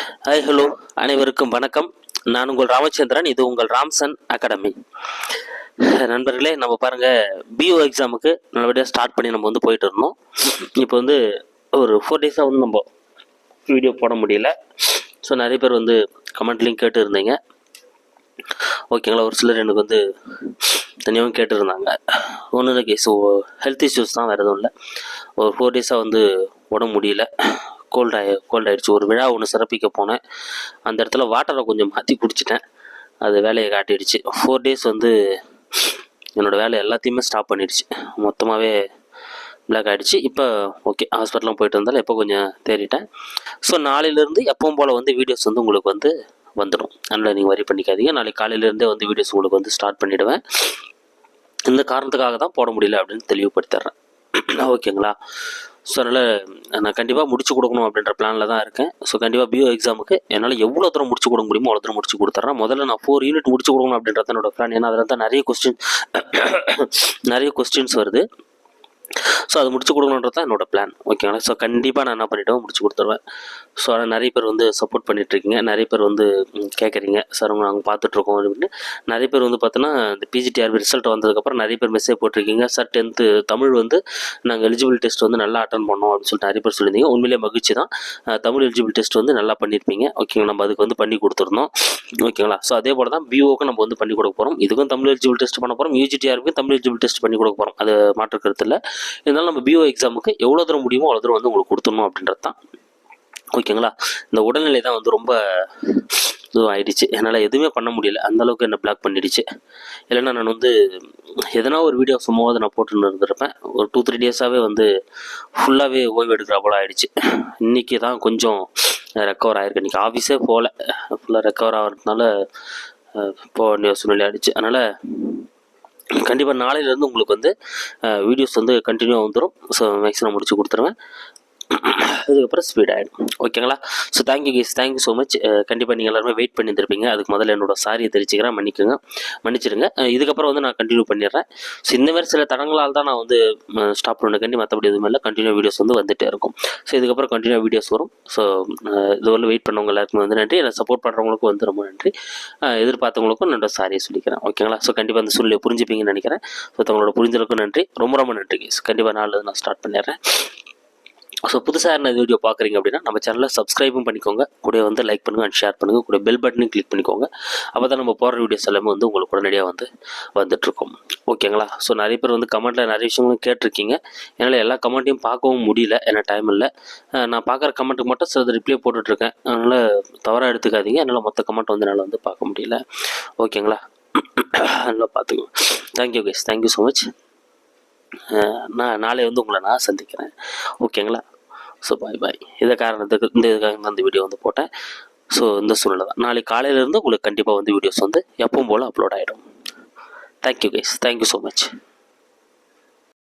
Hi hello அனைவருக்கும் வணக்கம். நான் உங்கள் ராமச்சந்திரன் இது உங்கள் ராம்சன் அகாடமி. நண்பர்களே நம்ம பாருங்கள் பிஓ எக்ஸாமுக்கு நல்லபடியாக ஸ்டார்ட் பண்ணி நம்ம வந்து போயிட்டு இருந்தோம். இப்போ வந்து ஒரு ஃபோர் டேஸாக வந்து நம்ம வீடியோ போட முடியல. ஸோ நிறைய பேர் வந்து கமெண்ட்லேயும் கேட்டு இருந்தீங்க. ஓகேங்களா ஒரு சிலர் எனக்கு வந்து தனியாகவும் கேட்டுருந்தாங்க ஒன்றும் இல்லை கேஸ் ஹெல்த் இஷ்யூஸ் தான் வேறு எதுவும் இல்லை. ஒரு ஃபோர் டேஸாக வந்து உடம்பு முடியல. கோல்ட் ஆகி கோல்ட் ஆகிடுச்சு ஒரு விழா ஒன்று சிறப்பிக்க போனேன். அந்த இடத்துல வாட்டரை கொஞ்சம் மாற்றி குடிச்சிட்டேன். அது வேலையை காட்டிடுச்சு. ஃபோர் டேஸ் வந்து என்னோடய வேலை எல்லாத்தையுமே ஸ்டாப் பண்ணிடுச்சு. மொத்தமாகவே பிளாக் ஆகிடுச்சு இப்போ ஓகே ஹாஸ்பிட்டலாம் போயிட்டு இருந்தாலும் இப்போ கொஞ்சம் தேறிட்டேன். ஸோ நாளையிலேருந்து எப்பவும் போல் வந்து வீடியோஸ் வந்து உங்களுக்கு வந்து வந்துடும். அதனால் நீங்கள் வரி பண்ணிக்காதீங்க. நாளைக்கு காலையிலேருந்தே வந்து வீடியோஸ் உங்களுக்கு வந்து ஸ்டார்ட் பண்ணிவிடுவேன் இந்த காரணத்துக்காக தான் போட முடியல அப்படின்னு தெளிவுபடுத்திடுறேன். ஓகேங்களா ஸோ அதனால் நான் கண்டிப்பாக முடிச்சு கொடுக்கணும் அப்படின்ற பிளானில் தான் இருக்கேன். ஸோ கண்டிப்பாக பியோ எக்ஸாமுக்கு என்னால் எவ்வளோ தூரம் முடிச்சு கொடுக்க முடியுமோ அவ்வளோ தூரம் முடிச்சு கொடுத்துட்றேன் முதல்ல நான் ஃபோர் யூனிட் முடிச்சு கொடுக்கணும் அப்படின்றது என்னோட பிளான் ஏன்னா அதில் தான் நிறைய கொஸ்டின் நிறைய கொஸ்டின்ஸ் வருது. ஸோ அது முடிச்சு கொடுக்கணுன்றது தான் என்னோட பிளான் ஓகேங்களா ஸோ கண்டிப்பாக நான் என்ன பண்ணிவிடுவேன் முடிச்சு கொடுத்துருவேன். ஸோ ஆனால் நிறைய பேர் வந்து சப்போர்ட் பண்ணிகிட்ருக்கீங்க நிறைய பேர் வந்து கேட்குறீங்க சார் அவங்க நாங்கள் பார்த்துட்ருக்கோம் அப்படின்னு. நிறைய பேர் வந்து பார்த்தோன்னா இந்த பிஜிடிஆர்பி ரிசல்ட் வந்ததுக்கப்புறம் நிறைய பேர் மெசேஜ் போட்டிருக்கீங்க. சார் டென்த்து தமிழ் வந்து நாங்கள் எலிஜிபிள் டெஸ்ட் வந்து நல்லா அட்டன் பண்ணோம் அப்படின்னு சொல்லிட்டு நிறைய பேர் சொல்லியிருந்தீங்க. உண்மையிலேயே மகிழ்ச்சி தான். தமிழ் எலிஜிபிள் டெஸ்ட் வந்து நல்லா பண்ணியிருப்பீங்க. ஓகேங்களா நம்ம அதுக்கு வந்து பண்ணி கொடுத்துருந்தோம். ஓகேங்களா ஸோ அதே போல் தான் பிஓக்கு நம்ம வந்து பண்ணி கொடுக்க போகிறோம் இதுக்கும் தமிழ் எலிஜிபிள் டெஸ்ட் பண்ண போகிறோம் யூஜிடிஆருக்கும் தமிழ் எலிஜிபிள் டெஸ்ட் பண்ணி கொடுக்க போகிறோம் அது மாற்று இல்லை. இருந்தாலும் நம்ம பிஓ எக்ஸாமுக்கு எவ்வளோ தூரம் முடியுமோ அவ்வளோ தூரம் வந்து உங்களுக்கு கொடுத்துடணும் அப்படின்றது தான் ஓகேங்களா இந்த உடல்நிலை தான் வந்து ரொம்ப இதுவும் ஆயிடுச்சு என்னால் எதுவுமே பண்ண முடியல. அந்த அளவுக்கு என்னை பிளாக் பண்ணிடுச்சு. இல்லைன்னா நான் வந்து எதனா ஒரு வீடியோ சும்மாவது நான் போட்டுன்னு இருந்திருப்பேன். ஒரு டூ த்ரீ டேஸாகவே வந்து ஃபுல்லாகவே ஓய்வு எடுக்கிற போல ஆயிடுச்சு. இன்றைக்கி தான் கொஞ்சம் ரெக்கவர் ஆகிருக்கு இன்றைக்கி ஆஃபீஸே போகல. ஃபுல்லாக ரெக்கவர் ஆகிறதுனால போக வேண்டிய சூழ்நிலை ஆயிடுச்சு. அதனால் கண்டிப்பாக நாளையிலேருந்து உங்களுக்கு வந்து வீடியோஸ் வந்து கண்டினியூவாக வந்துடும் ஸோ மேக்ஸிமம் முடிச்சு கொடுத்துருவேன். அதுக்கப்புறம் ஸ்பீட் ஆகிடும் ஓகேங்களா so thank you guys thank you so much கண்டிப்பாக நீங்கள் எல்லாருமே வெயிட் பண்ணியிருந்திருப்பீங்க. அதுக்கு முதல்ல என்னோட சாரியை தெரிவிச்சுக்கிறேன். மன்னிக்குங்க. மன்னிச்சிடுங்க. இதுக்கப்புறம் வந்து நான் கண்டினியூ பண்ணிடுறேன். ஸோ இந்த மாதிரி சில தடங்களால் தான் நான் வந்து ஸ்டாப் பண்ணக்கண்டி மற்றபடி எதுவுமே இல்லை. கண்டினியூ வீடியோஸ் வந்து வந்துகிட்டே இருக்கும். ஸோ இதுக்கப்புறம் கண்டினியூ வீடியோஸ் வரும். ஸோ இதுவரை வெயிட் பண்ணவங்க எல்லாருக்குமே வந்து நன்றி. என்னை சப்போர்ட் பண்ணுறவங்களுக்கும் வந்து ரொம்ப நன்றி. எதிர்பார்த்தவங்களுக்கும் என்னோட சாரியை சொல்லிக்கிறேன். ஓகேங்களா ஸோ கண்டிப்பாக அந்த சூழ்நிலையை புரிஞ்சுப்பீங்கன்னு நினைக்கிறேன். ஸோ தங்களோட புரிஞ்சலுக்கும் நன்றி. ரொம்ப ரொம்ப நன்றி கண்டிப்பாக நாளில் நான் ஸ்டார்ட் பண்ணிடுறேன். ஸோ புதுசாக என்ன வீடியோ பார்க்குறீங்க அப்படின்னா நம்ம சேனலை சப்ஸ்கிரைபும் பண்ணிக்கோங்க. கூட வந்து லைக் பண்ணுங்கள் அண்ட் ஷேர் பண்ணுங்கள் கூட பெல் பட்டனையும் கிளிக் பண்ணிக்கோங்க. அப்போ தான் நம்ம போடுற வீடியோஸ் எல்லாமே வந்து உங்களுக்கு உடனடியாக வந்து வந்துட்ருக்கோம் ஓகேங்களா ஸோ நிறைய பேர் வந்து கமெண்ட்டில் நிறைய விஷயங்களும் கேட்டிருக்கீங்க. என்னால் எல்லா கமெண்ட்டையும் பார்க்கவும் முடியல. ஏன்னா டைம் இல்லை. நான் பார்க்குற கமெண்ட்டுக்கு மட்டும் சிலது ரிப்ளை போட்டுட்ருக்கேன். அதனால் தவறாக எடுத்துக்காதீங்க. என்னால் மொத்த கமெண்ட் வந்து என்னால் வந்து பார்க்க முடியல. ஓகேங்களா நல்லா பார்த்துக்கோங்க. Thank you guys thank you so much நான் நாளை வந்து உங்களை நான் சந்திக்கிறேன். ஓகேங்களா ஸோ பாய் பாய் இதை காரணத்துக்கு இந்த இதுக்காக தான் இந்த வீடியோ வந்து போட்டேன். ஸோ இந்த சூழ்நிலை தான். நாளைக்கு காலையிலேருந்து உங்களுக்கு கண்டிப்பாக வந்து வீடியோஸ் வந்து எப்பவும் போல் அப்லோட் ஆகிடும் thank you guys thank you so much